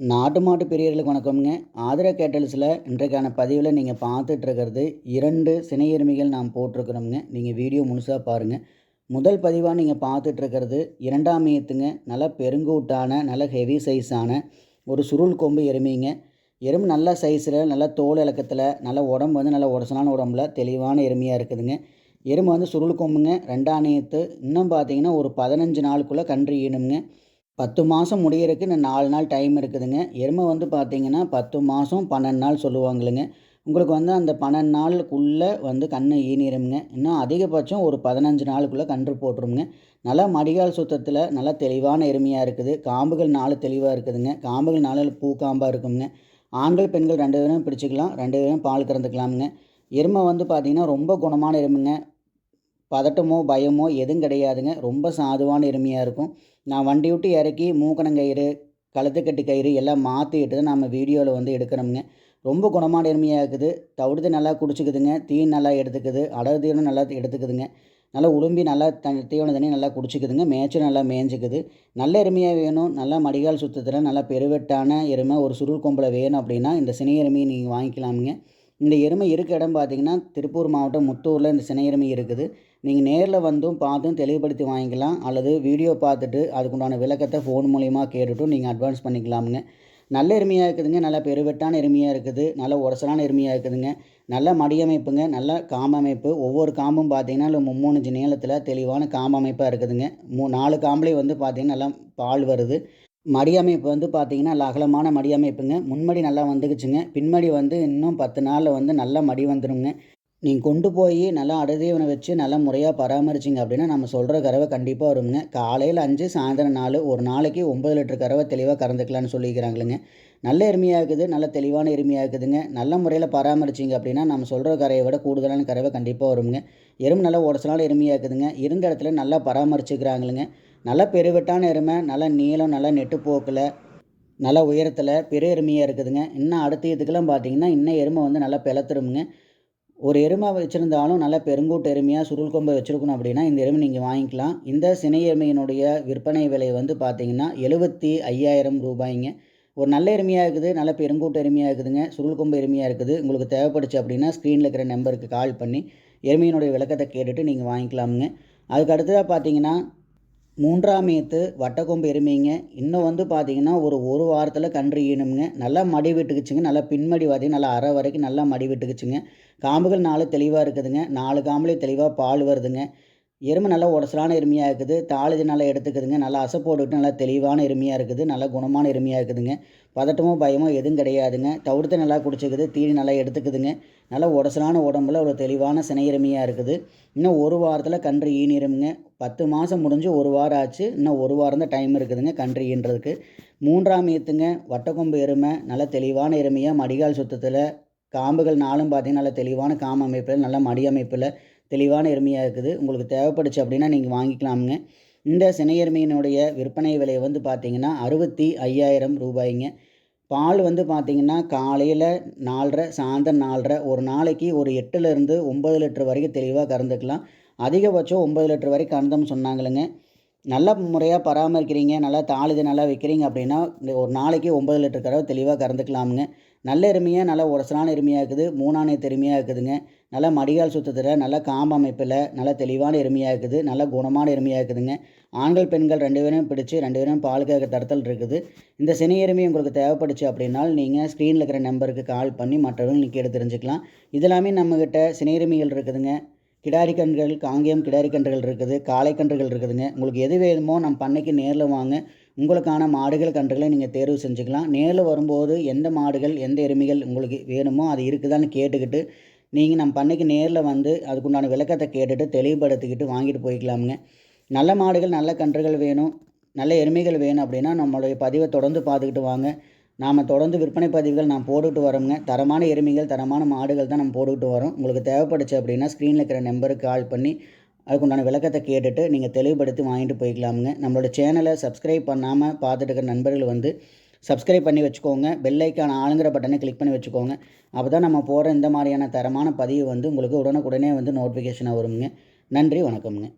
நாட்டு மாட்டு பெரியர்களுக்கு வணக்கம்ங்க. ஆதிர கேட்டல்ஸில் இன்றைக்கான பதிவில் நீங்கள் பார்த்துட்டு இருக்கிறது இரண்டு சினை எருமைகள் நாம் போட்டிருக்கிறோம்ங்க. நீங்கள் வீடியோ முழுசாக பாருங்கள் முதல் பதிவாக நீங்கள் பார்த்துட்டு இருக்கிறது இரண்டாம் மையத்துங்க நல்ல பெருங்கூட்டான நல்ல ஹெவி சைஸான ஒரு சுருள் கொம்பு எருமைங்க. எறும்பு நல்ல சைஸில் நல்ல தோல் இலக்கத்தில் நல்ல உடம்பு வந்து நல்ல உடசலான உடம்புல தெளிவான எருமையாக இருக்குதுங்க. எறும்பு வந்து சுருள் கொம்புங்க. ரெண்டாம் நேயத்து இன்னும் பார்த்தீங்கன்னா ஒரு பதினஞ்சு நாளுக்குள்ளே கன்று ஈனுங்க பத்து மாதம் முடியறதுக்கு இன்னும் நாலு நாள் டைம் இருக்குதுங்க. எருமை வந்து பார்த்தீங்கன்னா பத்து மாதம் பன்னெண்டு நாள் சொல்லுவாங்களுங்க உங்களுக்கு வந்து அந்த பன்னெண்டு நாளுக்குள்ளே வந்து கண் ஈனிருமுங்க. இன்னும் அதிகபட்சம் ஒரு பதினஞ்சு நாளுக்குள்ளே கன்று போட்டுருமுங்க. நல்லா மடிகால் சுத்தத்தில் நல்லா தெளிவான எருமையாக இருக்குது. காம்புகள் நாலு தெளிவாக இருக்குதுங்க. காம்புகள் நாலு பூ காம்பாக இருக்குங்க ஆண்கள் பெண்கள் ரெண்டு பேரும் பிடிச்சிக்கலாம் ரெண்டு பேரும் பால் கறந்துக்கலாமுங்க. எருமை வந்து பார்த்திங்கன்னா ரொம்ப குணமான எருமைங்க. பதட்டமோ பயமோ எதுவும் கிடையாதுங்க. ரொம்ப சாதுவான எருமையாக இருக்கும். நான் வண்டி விட்டு இறக்கி மூக்கணங்கயிறு கழுத்துக்கட்டு கயிறு எல்லாம் மாற்றிட்டு தான் நம்ம வீடியோவில் வந்து எடுக்கிறோமுங்க. ரொம்ப குணமான எருமையாக இருக்குது. தவிடுத்து நல்லா குடிச்சிக்குதுங்க. தீ நல்லா எடுத்துக்குது. அடர் தீவனம் நல்லா எடுத்துக்குதுங்க. நல்லா உளும்பி நல்லா த தீவன தண்ணி நல்லா குடிச்சிக்குதுங்க. மேய்ச்சல் நல்லா மேய்ஞ்சிக்குது. நல்ல எருமையாக வேணும். நல்லா மடிகால் சுத்தத்தில் நல்லா பெருவெட்டான எருமை ஒரு சுருள் கொம்பில் வேணும் அப்படின்னா இந்த சினை எருமையை நீங்கள் வாங்கிக்கலாமுங்க. இந்த எருமை இருக்க இடம் பார்த்தீங்கன்னா திருப்பூர் மாவட்டம் முத்தூரில் இந்த சினை எருமை இருக்குது. நீங்கள் நேரில் வந்தும் பார்த்தும் தெளிவுபடுத்தி வாங்கிக்கலாம். அல்லது வீடியோ பார்த்துட்டு அதுக்குண்டான விளக்கத்தை ஃபோன் மூலிமா கேட்டுட்டும் நீங்கள் அட்வான்ஸ் பண்ணிக்கலாமுங்க. நல்ல எருமையாக இருக்குதுங்க. நல்லா பெருவெட்டான எருமையாக இருக்குது. நல்ல உரசலான எருமையாக இருக்குதுங்க. நல்ல மடியமைப்புங்க நல்ல காம்பமைப்பு ஒவ்வொரு காம்பும் பார்த்தீங்கன்னா இல்லை மும்மூணு நீளத்தில் தெளிவான காம்பமைப்பாக இருக்குதுங்க. மூ நாலு காம்புலேயும் வந்து பார்த்திங்கன்னா நல்லா பால் வருது. மடியமைப்பு வந்து பார்த்திங்கன்னா நல்ல அகலமான மடியமைப்புங்க. முன்மடி நல்லா வந்துக்குச்சுங்க. பின்மடி வந்து இன்னும் பத்து நாளில் வந்து நல்லா மடி வந்துடுங்க நீங்கள் கொண்டு போய் நல்லா அடதீவனை வச்சு நல்லா முறையாக பராமரிச்சிங்க அப்படின்னா நம்ம சொல்கிற கறவை கண்டிப்பாக வருங்க. காலையில் அஞ்சு சாயந்தரம் நாலு ஒரு நாளைக்கு ஒம்பது லிட்டர் கறவை தெளிவாக கறந்துக்கலான்னு சொல்லிக்கிறாங்களுங்க. நல்ல எருமையாக இருக்குது நல்ல தெளிவான எருமையாக இருக்குதுங்க. நல்ல முறையில் பராமரிச்சிங்க அப்படின்னா நம்ம சொல்கிற கரையை விட கூடுதலான கறவை கண்டிப்பாக வருங்க. எறும்பு நல்லா உடச்சலான எருமையாக இருக்குதுங்க. இருந்த இடத்துல நல்லா பராமரிச்சுக்கிறாங்களுங்க. நல்லா பெருவெட்டான எருமை நல்லா நீளம் நல்லா நெட்டு போக்கில் நல்லா உயரத்தில் பெரு எருமையாக இருக்குதுங்க. இன்னும் அடுத்த இதுக்கெல்லாம் பார்த்தீங்கன்னா இன்னும் எருமை வந்து நல்லா பிளத்துருமுங்க. ஒரு எருமை வச்சுருந்தாலும் நல்லா பெருங்கூட்டு எருமையாக சுருள் கொம்பை வச்சுருக்கணும் அப்படின்னா இந்த எருமை நீங்கள் வாங்கிக்கலாம். இந்த சினை எருமையினுடைய விற்பனை விலை வந்து பார்த்தீங்கன்னா எழுபத்தி ஐயாயிரம் ரூபாய்ங்க. ஒரு நல்ல எருமையாக இருக்குது நல்ல பெருங்கூட்டு எருமையாக இருக்குதுங்க சுருள் கொம்பு எருமையாக இருக்குது. உங்களுக்கு தேவைப்படுச்சு அப்படின்னா ஸ்க்ரீனில் இருக்கிற நம்பருக்கு கால் பண்ணி எருமையினுடைய விளக்கத்தை கேட்டுட்டு நீங்கள் வாங்கிக்கலாமுங்க. அதுக்கு அடுத்ததாக பார்த்தீங்கன்னா மூன்றாம் ஏத்து வட்டக்கொம்பு எருமைங்க. இன்னும் வந்து பார்த்தீங்கன்னா ஒரு ஒரு வாரத்தில் கன்று ஈனுங்க நல்லா மடி விட்டுக்குச்சுங்க. நல்லா பின்மடி பார்த்தீங்கன்னா நல்லா அரை வரைக்கும் நல்லா மடி விட்டுக்குச்சுங்க. காம்புகள் நாலு தெளிவாக இருக்குதுங்க. நாலு காம்புலேயும் தெளிவாக பால் வருதுங்க. எருமை நல்லா உடசலான எருமையாக இருக்குது. தாளிது நல்லா எடுத்துக்குதுங்க. நல்லா அசை போட்டுக்கிட்டு நல்லா தெளிவான எருமையாக இருக்குது. நல்லா குணமான எருமையாக இருக்குதுங்க. பதட்டமோ பயமோ எதுவும் கிடையாதுங்க. தவிர்த்து நல்லா குடிச்சிக்குது. தீனி நல்லா எடுத்துக்குதுங்க. நல்லா உடசலான உடம்புல ஒரு தெளிவான சினை எருமையாக இருக்குது. இன்னும் ஒரு வாரத்தில் கன்று ஈனிருமுங்க. பத்து மாதம் முடிஞ்சு ஒரு வாரம் ஆச்சு. இன்னும் ஒரு வாரம் தான் டைம் இருக்குதுங்க கன்று ஈன்றதுக்கு. மூன்றாம் ஏத்துங்க வட்டக்கொம்பு எருமை. நல்லா தெளிவான எருமையாக மடிகால் சுத்தத்தில். காம்புகள் நாளும் பார்த்திங்கன்னா நல்லா தெளிவான காம் அமைப்பில் நல்ல மடி அமைப்பில். தெளிவான எருமையாக இருக்குது. உங்களுக்கு தேவைப்படுச்சு அப்படின்னா நீங்கள் வாங்கிக்கலாமுங்க. இந்த சினை எருமையினுடைய விற்பனை விலை வந்து பார்த்திங்கன்னா அறுபத்தி ஐயாயிரம் ரூபாய்ங்க. பால் வந்து பார்த்திங்கன்னா காலையில் நாலரை சாயந்தரம் நாலரை ஒரு நாளைக்கு ஒரு எட்டுலேருந்து ஒம்பது லிட்டர் வரைக்கும் தெளிவாக கறந்துக்கலாம். அதிகபட்சம் ஒம்பது லிட்டர் வரைக்கும் கறந்தோம்னு சொன்னாங்களுங்க. நல்ல முறையாக பராமரிக்கிறீங்க நல்லா தாளுது நல்லா வைக்கிறீங்க அப்படின்னா இந்த ஒரு நாளைக்கு ஒம்பது லிட்டர் கறவை தெளிவாக கறந்துக்கலாமுங்க. நல்ல எருமையாக நல்லா உரசலான எருமையாக இருக்குது மூணாணை எருமையாக இருக்குதுங்க. நல்லா மடிகால் சுத்தத்தில் நல்ல காம்பு அமைப்பில் நல்ல தெளிவான எருமையாக இருக்குது நல்ல குணமான எருமையாக இருக்குதுங்க. ஆண்கள் பெண்கள் ரெண்டு பேரும் பிடிச்சி ரெண்டு பேரும் பால் கேட்க தரத்தில் இருக்குது. இந்த சினி எருமை உங்களுக்கு தேவைப்படுச்சு அப்படின்னால் நீங்கள் ஸ்க்ரீனில் இருக்கிற நம்பருக்கு கால் பண்ணி மற்றவர்கள் நீங்கள் கேட்டு தெரிஞ்சுக்கலாம். இதெல்லாமே நம்மக்கிட்ட சினி எருமைகள் இருக்குதுங்க. கிடாரி கன்றுகள் காங்கேயம் கிடாரி கன்றுகள் இருக்குது காளை கன்றுகள் இருக்குதுங்க. உங்களுக்கு எது வேணுமோ நம்ம பண்ணைக்கு நேரில் வாங்க. உங்களுக்கான மாடுகள் கன்றுகளை நீங்கள் தேர்வு செஞ்சுக்கலாம். நேரில் வரும்போது எந்த மாடுகள் எந்த எருமைகள் உங்களுக்கு வேணுமோ அது இருக்குதான்னு கேட்டுக்கிட்டு நீங்கள் நம்ம பண்ணைக்கு நேரில் வந்து அதுக்குண்டான விளக்கத்தை கேட்டுட்டு தெளிவுபடுத்திக்கிட்டு வாங்கிட்டு போய்க்கலாமுங்க. நல்ல மாடுகள் நல்ல கன்றுகள் வேணும் நல்ல எருமைகள் வேணும் அப்படின்னா நம்மளுடைய பதிவை தொடர்ந்து பார்த்துக்கிட்டு வாங்க. நாம் தொடர்ந்து விற்பனை பதிவுகள் நான் போட்டுக்கிட்டு வரோங்க தரமான எருமைகள் தரமான மாடுகள் தான் நம்ம போட்டுக்கிட்டு வரோம். உங்களுக்கு தேவைப்படுச்சு அப்படின்னா ஸ்க்ரீனில் இருக்கிற நம்பருக்கு கால் பண்ணி அதுக்குண்டான விளக்கத்தை கேட்டுட்டு நீங்கள் தெளிவுபடுத்தி வாங்கிட்டு போய்க்கலாமுங்க. நம்மளோட சேனலை சப்ஸ்கிரைப் பண்ணாமல் பார்த்துட்டு இருக்கிற நண்பர்கள் வந்து சப்ஸ்கிரைப் பண்ணி வச்சுக்கோங்க. பெல்லைக்கான ஆளுங்கிற பட்டனை கிளிக் பண்ணி வச்சுக்கோங்க. அப்போ தான் நம்ம போகிற இந்த மாதிரியான தரமான பதிவு வந்து உங்களுக்கு உடனுக்குடனே வந்து நோட்டிஃபிகேஷனாக வருங்க. நன்றி வணக்கம்ங்க.